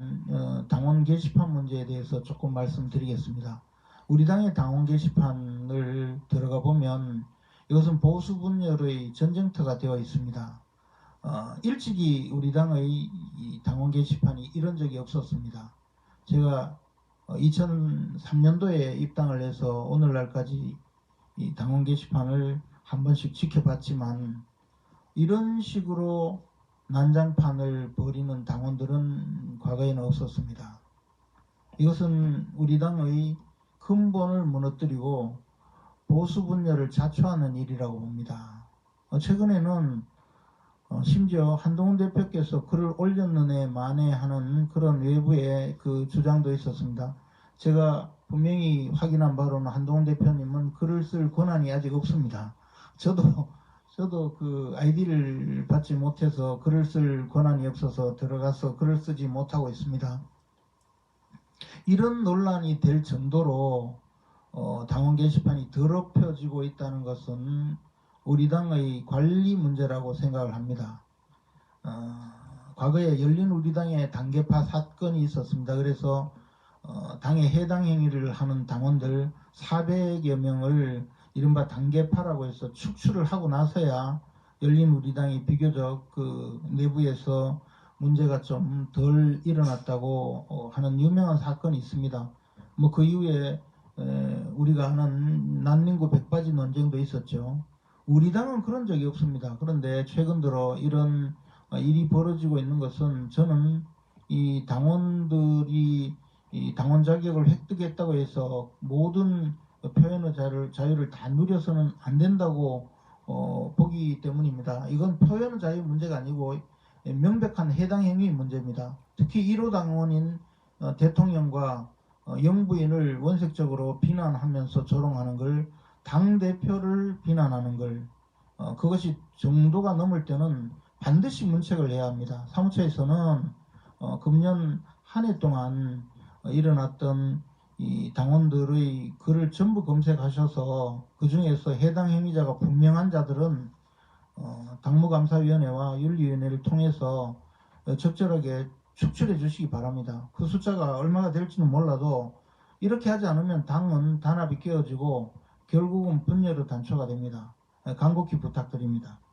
어, 당원 게시판 문제에 대해서 조금 말씀드리겠습니다. 우리 당의 당원 게시판을 들어가 보면 이것은 보수 분열의 전쟁터가 되어 있습니다. 어, 일찍이 우리 당의 이 당원 게시판이 이런 적이 없었습니다. 제가 2003년도에 입당을 해서 오늘날까지 이 당원 게시판을 한 번씩 지켜봤지만 이런 식으로 난장판을 벌이는 당원들은 과거에는 없었습니다. 이것은 우리 당의 근본을 무너뜨리고 보수 분열을 자초하는 일이라고 봅니다. 어, 최근에는 어, 심지어 한동훈 대표께서 글을 올렸느네 만에 하는 그런 외부의 그 주장도 있었습니다. 제가 분명히 확인한 바로는 한동훈 대표님은 글을 쓸 권한이 아직 없습니다. 저도 저도 그 아이디를 받지 못해서 글을 쓸 권한이 없어서 들어가서 글을 쓰지 못하고 있습니다. 이런 논란이 될 정도로 어, 당원 게시판이 더럽혀지고 있다는 것은 우리 당의 관리 문제라고 생각을 합니다. 어, 과거에 열린 우리 당의 당계파 사건이 있었습니다. 그래서 어, 당에 해당 행위를 하는 당원들 400여 명을 이른바 단계파라고 해서 축출을 하고 나서야 열린 우리 당이 비교적 그 내부에서 문제가 좀 덜 일어났다고 어, 하는 유명한 사건이 있습니다. 뭐 그 이후에 에, 우리가 하는 난민구 백바지 논쟁도 있었죠. 우리 당은 그런 적이 없습니다. 그런데 최근 들어 이런 어, 일이 벌어지고 있는 것은 저는 이 당원들이 이 당원 자격을 획득했다고 해서 모든 표현의 자유를, 자유를 다 누려서는 안 된다고 어, 보기 때문입니다. 이건 표현 자유 문제가 아니고 명백한 해당 행위 문제입니다. 특히 1호 당원인 어, 대통령과 어, 영부인을 원색적으로 비난하면서 조롱하는 걸 당 대표를 비난하는 걸 어, 그것이 정도가 넘을 때는 반드시 문책을 해야 합니다. 사무처에서는 어, 금년 한 해 동안 어, 일어났던 이 당원들의 글을 전부 검색하셔서 그 중에서 해당 행위자가 분명한 자들은 어, 당무감사위원회와 윤리위원회를 통해서 어, 적절하게 축출해 주시기 바랍니다. 그 숫자가 얼마가 될지는 몰라도 이렇게 하지 않으면 당은 단합이 깨어지고 결국은 분열의 단초가 됩니다. 어, 간곡히 부탁드립니다. 아